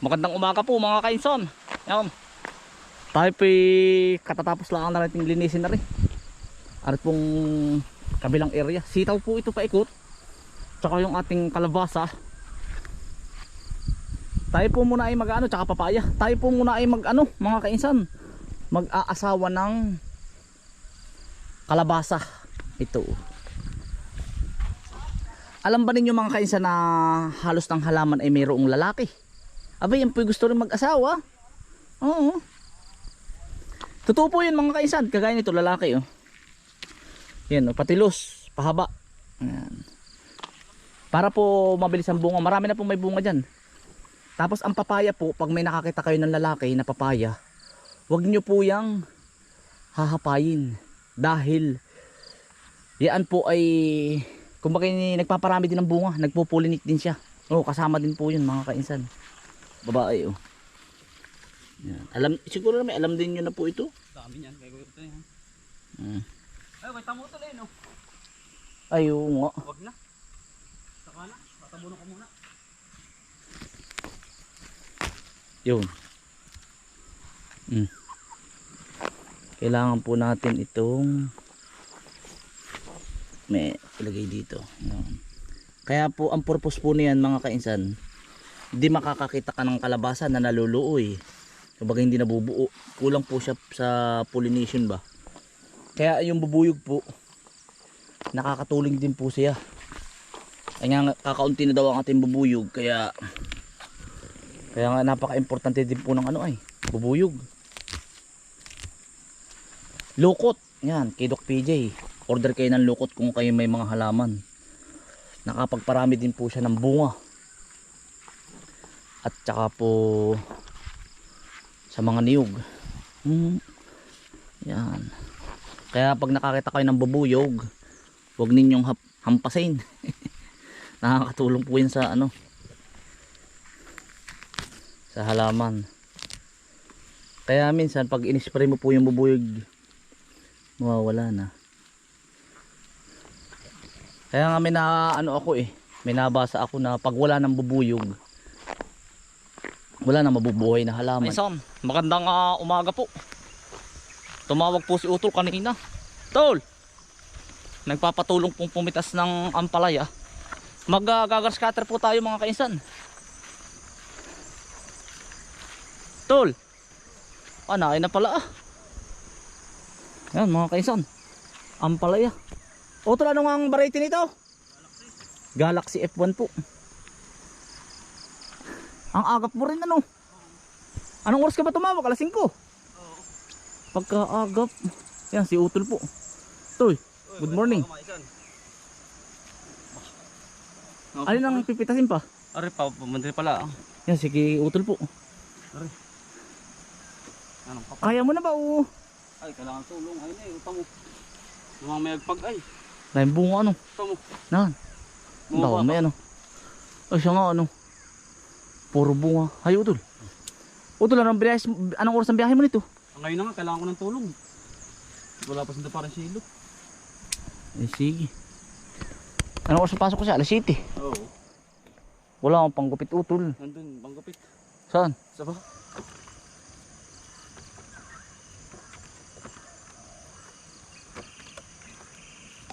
Magandang umaga po mga kainson. Yan. Tayo po katatapos lang na natin linisin na rin. Arit pong kabilang area. Sitaw po ito paikot. Tsaka yung ating kalabasa. Tayo po muna ay mag ano, tsaka papaya. Tayo po muna ay mag ano, mga kainsan. Mag-aasawa ng kalabasa. Ito. Alam ba ninyo mga kainsan na halos ng halaman ay mayroong lalaki? Abay, yan po yung gusto rin mag-asawa. Oo. Totoo po yun mga kainsan. Kagaya nito, lalaki oh. Yan oh, patilos, pahaba. Yan. Para po mabilis ang bunga. Marami na po may bunga dyan. Tapos ang papaya po, pag may nakakita kayo ng lalaki na papaya, wag nyo po yang hahapayin. Dahil yan po ay kumbaga nagpaparami din ng bunga, nagpupulinit din siya. Oh, kasama din po yun mga kainsan. Babae oh. Yan. Alam, siguro na may alam din nyo na po ito. Dami niyan, kaya ko ito yan. Mm. Ay, tamo ito eh, no? Ay, oo nga. Wag na. Saka na, tatabunan ko muna. Yun. Mm. Kailangan po natin itong may ilagay dito. Yun. Kaya po ang purpose po niyan mga kainsan, hindi makakakita ka ng kalabasa na naluluoy. Kumbaga hindi nabubuo. Kulang po siya sa pollination ba. Kaya yung bubuyog po, nakakatulong din po siya. Kaya nga kakaunti na daw ang ating bubuyog kaya kaya nga napaka-importante din po ng ano ay, bubuyog. Lukot. Yan, kay Doc PJ. Order kayo ng lukot kung kayo may mga halaman. Nakapagparami din po siya ng bunga. At saka po sa mga niyog. Hmm. Yan. Kaya pag nakakita kayo ng bubuyog, huwag ninyong hampasin. Nakakatulong po yun sa ano, sa halaman. Kaya minsan pag in-spray mo po yung bubuyog, mawawala na. Kaya nga may na ano ako eh, may nabasa ako na pag wala ng bubuyog, wala na mabubuhay na halaman. Ay magandang ah, umaga po. Tumawag po si Utol kanina. Tol! Nagpapatulong pong pumitas ng ampalaya. Mag-gagar scatter po tayo mga kainsan. Tol. Ah, naay na pala ah. Yan mga kaisan. Ampalaya. O tol, anong ang variety nito? Galaxy F1 po. Ang agap mo rin ano? Anong oras ka ba tumawag? Alas 5. Pagka agap. Yan si Utol po. Toy, good morning. Alin ang pipitasin pa? Ari pa, pumandri pala. ah. Yan si Utol po. Anong pa? Kaya mo na ba o? Ay, kailangan tulong. Ay, na, utang mo. Lumang may agpag ay. Dahil bunga ano? Utang mo. Bunga Daw, pa. may ano. Ay siya nga ano. Puro bunga. Hay utol. Utol, anong, biyahe, anong oras ang biyahe mo nito? Ngayon na nga, kailangan ko ng tulong. Wala pa sinda parang silo. Eh sige. Anong oras pasok ko siya? Alas 7. Oo. Wala akong panggupit utol. Nandun, banggapit. Saan? Sa ba?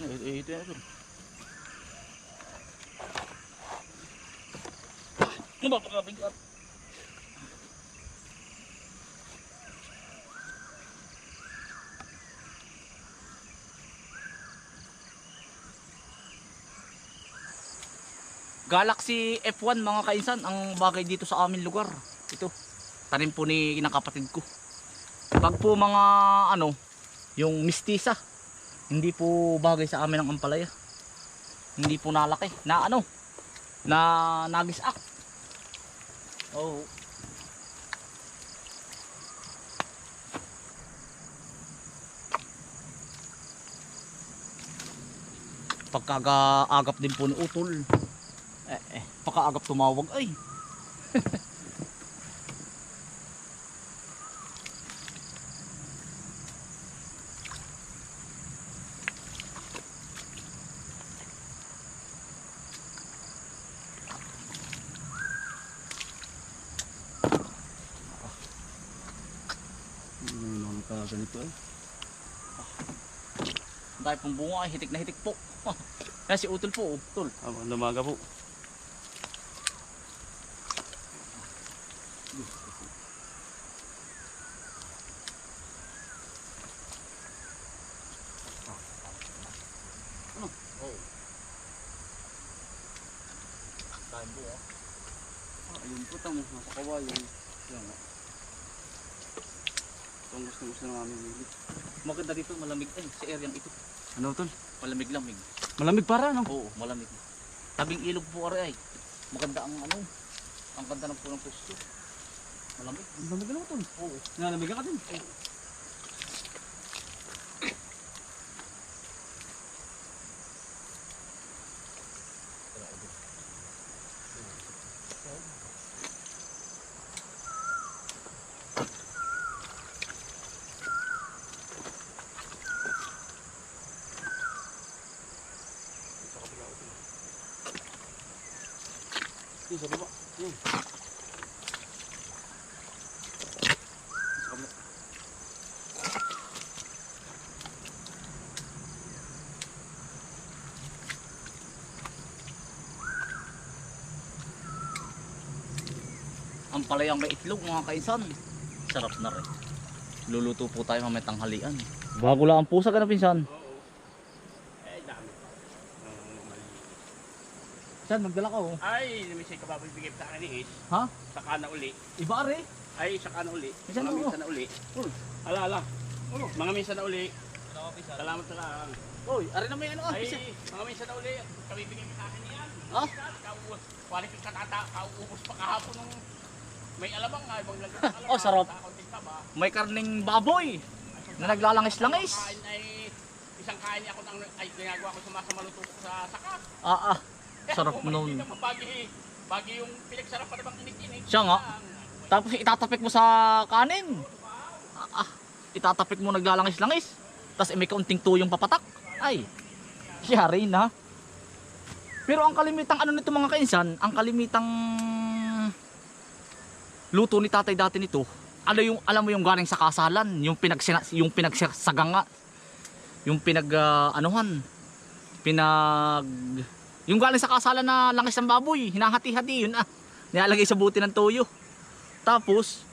Eh, eh, ito yan utol. Ano ba? Pagkabigat. Galaxy F1 mga kainsan ang bagay dito sa amin lugar. Ito. Tanim po ni kinakapatid ko. Pag po mga ano, yung mistisa, hindi po bagay sa amin ang ampalaya. Hindi po nalaki. Na ano, na nagisak. Oh. Pagkaga-agap din po ni Utol. Eh, eh, pagkaagap tumawag ay. Dahil pong bunga ay hitik na hitik po. Kaya si Utol po, Utol. Ah, lumaga po. Dahil bunga. Ah, ayun po tamo, nasa kawayan. Yan nga. Ito ang gusto gusto namin. Maganda dito, malamig ay sa area ito. Ano tol? Malamig-lamig. Malamig para no? Oo, malamig. Tabing ilog po ari ay. Maganda ang ano. Ang ganda ng punong pusto. Malamig. Malamig na tol. Oo. Nalamig ka din. Yung sa baba. Yun. Ang palayang may itlog mga kaisan. Sarap na rin. Luluto po tayo mamaya tanghalian. Bago lang ang pusa ka na pinsan. Eh, dami. Saan, magdala ka oh. Ay, may siya kababibigay sa akin ni Ish. Ha? Saka na uli. Iba ari. Ay, saka na uli. Minsan Mga oo. minsan na uli. Ala, ala. Mga minsan na uli. Salamat sa lang. Uy, ari na may ano ah. Ay, mga minsan na uli. Kabibigay mo sa akin yan. Ah? Kau- Quality ka tata, kauubos pa kahapon nung may alamang nga, ibang lagyan ng alamang. Oh, sarap. May karning baboy na naglalangis-langis. Isang kain ay, isang kain ako nang, ay, ginagawa ko sa masa maluto ko sa saka. Ah ah. Eh, Sarap ako, nun. hindi naman Bagi, bagi yung pinagsarapan namang kinikinig. Siya nga. Tapos itatapik mo sa kanin. Ah, ah. Itatapik mo naglalangis-langis. Tapos eh, may kaunting tuyong papatak. Ay. Yari na. Pero ang kalimitang ano nito mga kainsan, ang kalimitang luto ni tatay dati nito, ano yung alam mo yung galing sa kasalan, yung pinagsina, yung pinagsaganga, yung pinag ah, anuhan, pinag yung galing sa kasalan na langis ng baboy, hinahati-hati yun ah. Nilalagay sa buti ng toyo. Tapos,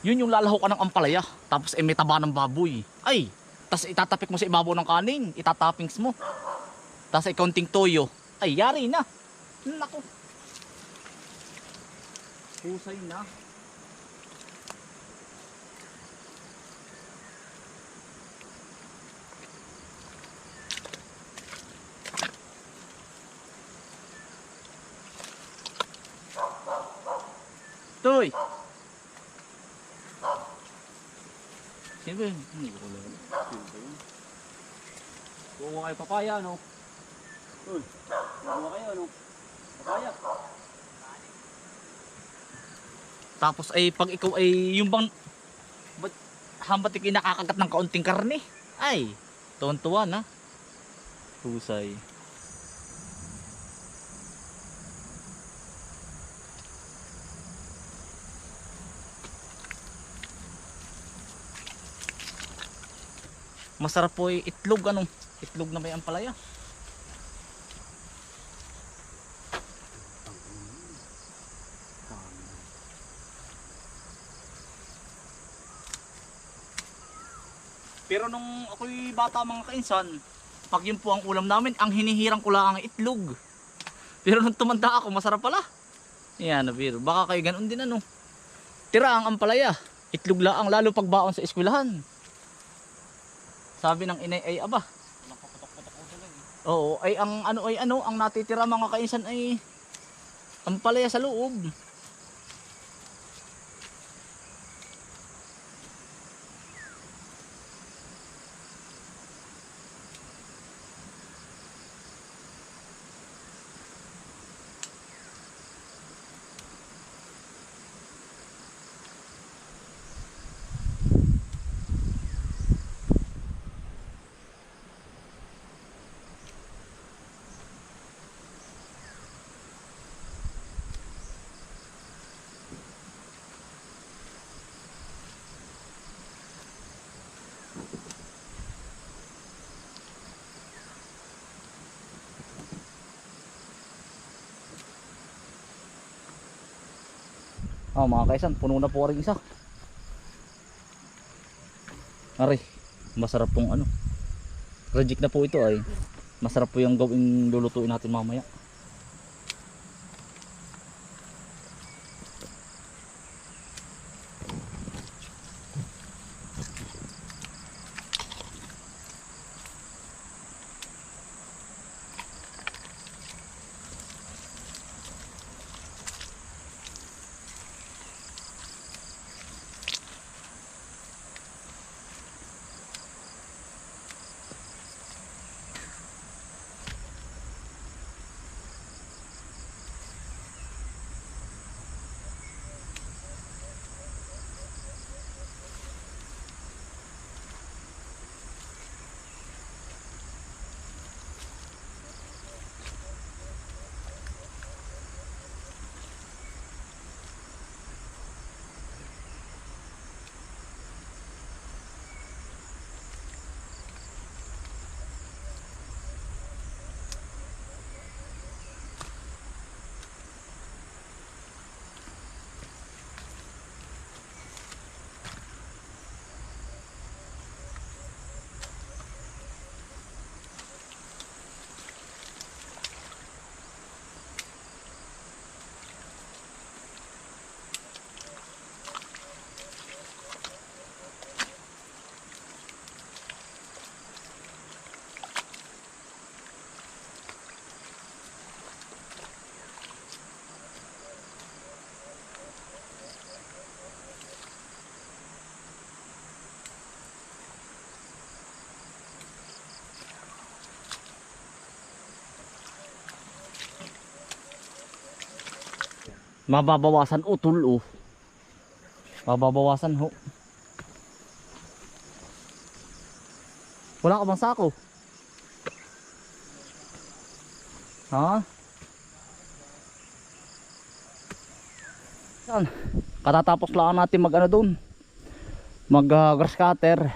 yun yung lalaho ka ng ampalaya. Tapos eh, may ng baboy. Ay, tapos itatapik mo sa ibabaw ng kanin. Itatappings mo. Tapos ay konting toyo. Ay, yari na. Naku. Husay na. Toy! Sino ba yun? Hindi ko alam. Kuha kayo papaya, no? Uy, kuha kayo, no? Papaya. Tapos ay pag ikaw ay yung bang ba't hambat ikay nakakagat ng kaunting karne? Ay, tuwan-tuwa na. Husay. Masarap po ay itlog anong itlog na may ampalaya. Pero nung ako'y bata mga kainsan, pag yun po ang ulam namin, ang hinihirang ko lang ang itlog. Pero nung tumanda ako, masarap pala. Yan, na biro. Baka kayo ganun din ano. Tira ang ampalaya. Itlog lang, lalo pag baon sa eskwelahan. Sabi ng inay ay aba. Oo, ay ang ano ay ano, ang natitira mga kainsan ay ampalaya sa loob. Oh, mga kaisan, puno na po rin isa. Ari, masarap pong ano. Reject na po ito ay. Masarap po yung gawing lulutuin natin mamaya. Mababawasan utol oh. Mababawasan ho. Wala ka bang sako? Ha? Yan. Katatapos lang natin mag ano doon. Mag uh, grass cutter.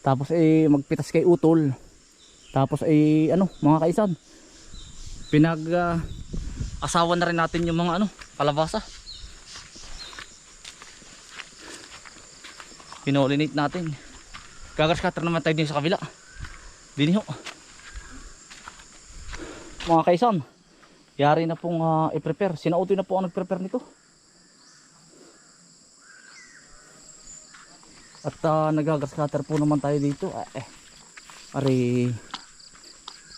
Tapos eh magpitas kay utol. Tapos eh ano mga kaisan. Pinag ah, asawa na rin natin yung mga ano, kalabasa. Pinolinate natin. Gagas naman tayo din sa kabila. Diniho. Mga kaisan, yari na pong ah, i-prepare. Sinautoy na po ang nag-prepare nito. At uh, nagagas cutter po naman tayo dito. Ah, eh, ari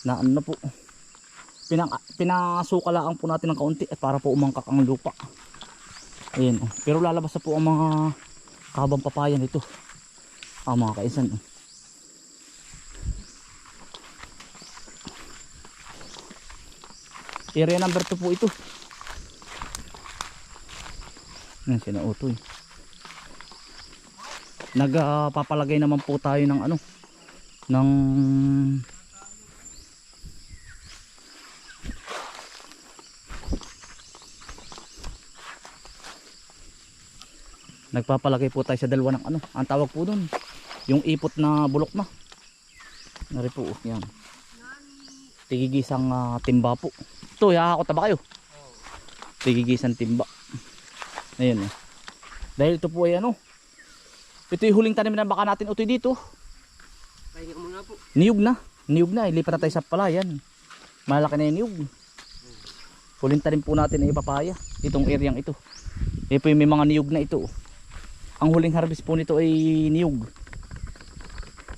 na ano na po pinang pinasukalaan po natin ng kaunti at para po umangkak ang lupa ayan oh. pero lalabas na po ang mga kabang papaya nito ah mga kaisan oh. area number 2 po ito yan sinautoy nagpapalagay naman po tayo ng ano ng nagpapalagay po tayo sa dalawa ng ano ang tawag po dun yung ipot na bulok na. Nari po oh, yan. Tigigisang ah, timba po. Ito ihahakot na ba kayo? Tigigisang timba. Ayun eh dahil ito po ay ano ito yung huling tanim na baka natin utoy dito. Pahinga muna po. niyog na. Niyog na ilipat na tayo sa palayan malaki na yung niyog. Huling tanim po natin ay papaya itong areang ito. Ito po yung may mga niyog na ito oh. Ang huling harvest po nito ay niyog.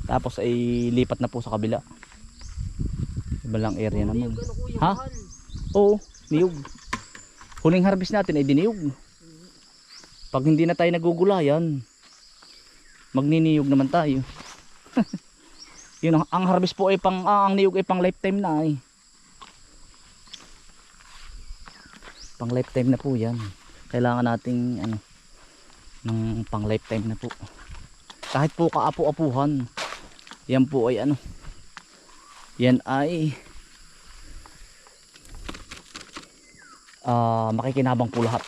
Tapos ay lipat na po sa kabila. Ibalang area naman. Ano kuya? Ha? oo niyog. Huling harvest natin ay diniyog pag hindi na tayo nagugulayan magniniyog naman tayo. Yun ang, ang harvest po ay pang ah, ang niyog ay pang lifetime na ay pang lifetime na po yan. Kailangan nating ano ng pang lifetime na po. Kahit po kaapu-apuhan yan po ay ano yan ay ah makikinabang po lahat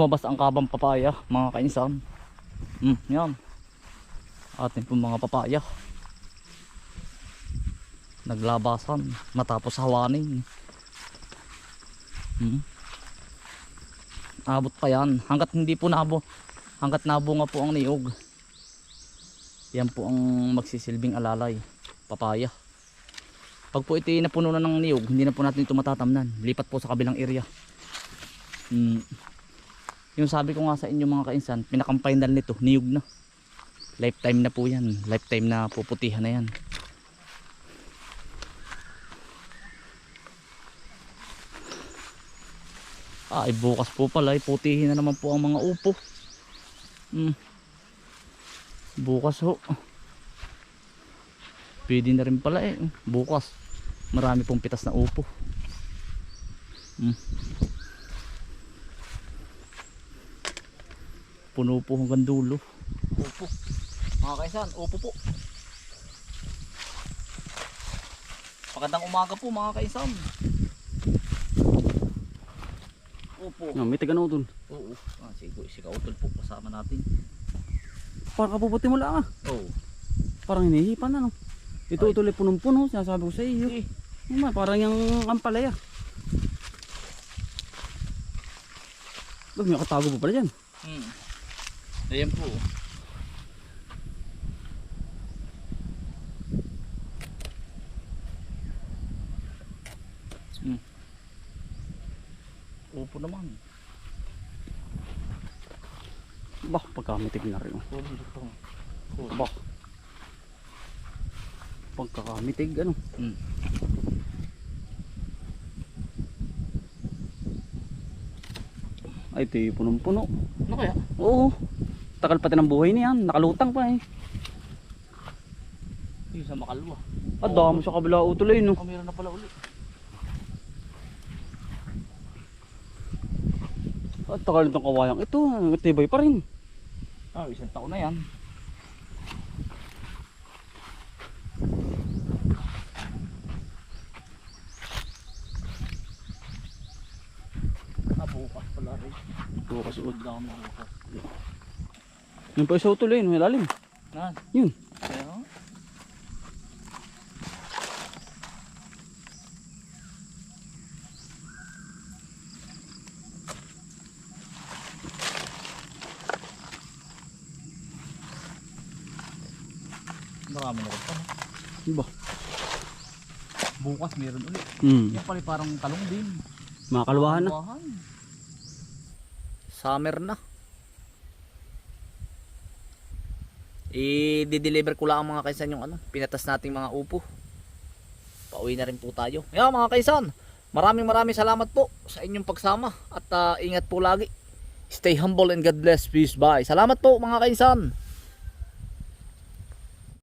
lumabas ang kabang papaya mga kainsan. Mm, yan. Atin po mga papaya. Naglabasan matapos hawanin. Mm. abot pa yan. Hanggat hindi po nabo hanggat nabunga po ang niyog yan po ang magsisilbing alalay papaya. Pag po ito napuno na ng niyog hindi na po natin ito matatamnan. Lipat po sa kabilang area. Mm. Yung sabi ko nga sa inyo mga kainsan pinakampinal nito niyog na lifetime na po yan lifetime na puputihan na yan ay bukas po pala, ay putihin na naman po ang mga upo. Hmm. Bukas ho. Pwede na rin pala eh. Bukas. Marami pong pitas na upo. Hmm. Puno po hanggang dulo. Upo. Mga kaisan, upo po. Magandang umaga po mga kaisan. Opo. No, may taga na dun. Oo. Ah, si, si Kautol po kasama natin. Parang kapuputi mo lang ah. Oo. Parang hinihipan na no. Ito tuloy punong-puno, sinasabi ko sa iyo. Eh, Uma, parang yung ampalaya. Bah, may katago pa pala dyan. hmm. Ayan po. Hmm. Upo naman. Bah, pagkamitig na rin. oh. Bah. Pagkakamitig ano. Hmm. Ay, ito yung punong-puno. Ano kaya? Oo. Takal pati ng buhay niyan. Nakalutang pa eh. Yung sa makalwa. At dami sa kabila utuloy no. Oh, meron na pala uli. At takal nitong kawayang ito. Tibay pa rin. Ah, isang taon na yan. Ah, bukas pala rin. Bukas Suod lang bukas. Yung pa isa utuloy no. Ilalim. Nan, Yun. Marami na rin pa. no? Ba. Bukas meron ulit. Hmm. Yan pala parang talong din. Mga kalwahan na. Summer na. I-deliver ko lang mga kaisan yung ano, pinatas nating mga upo. Pauwi na rin po tayo. Yeah, mga kaisan, maraming maraming salamat po sa inyong pagsama at ah, ingat po lagi. Stay humble and God bless. Peace. Bye. Salamat po mga kaisan.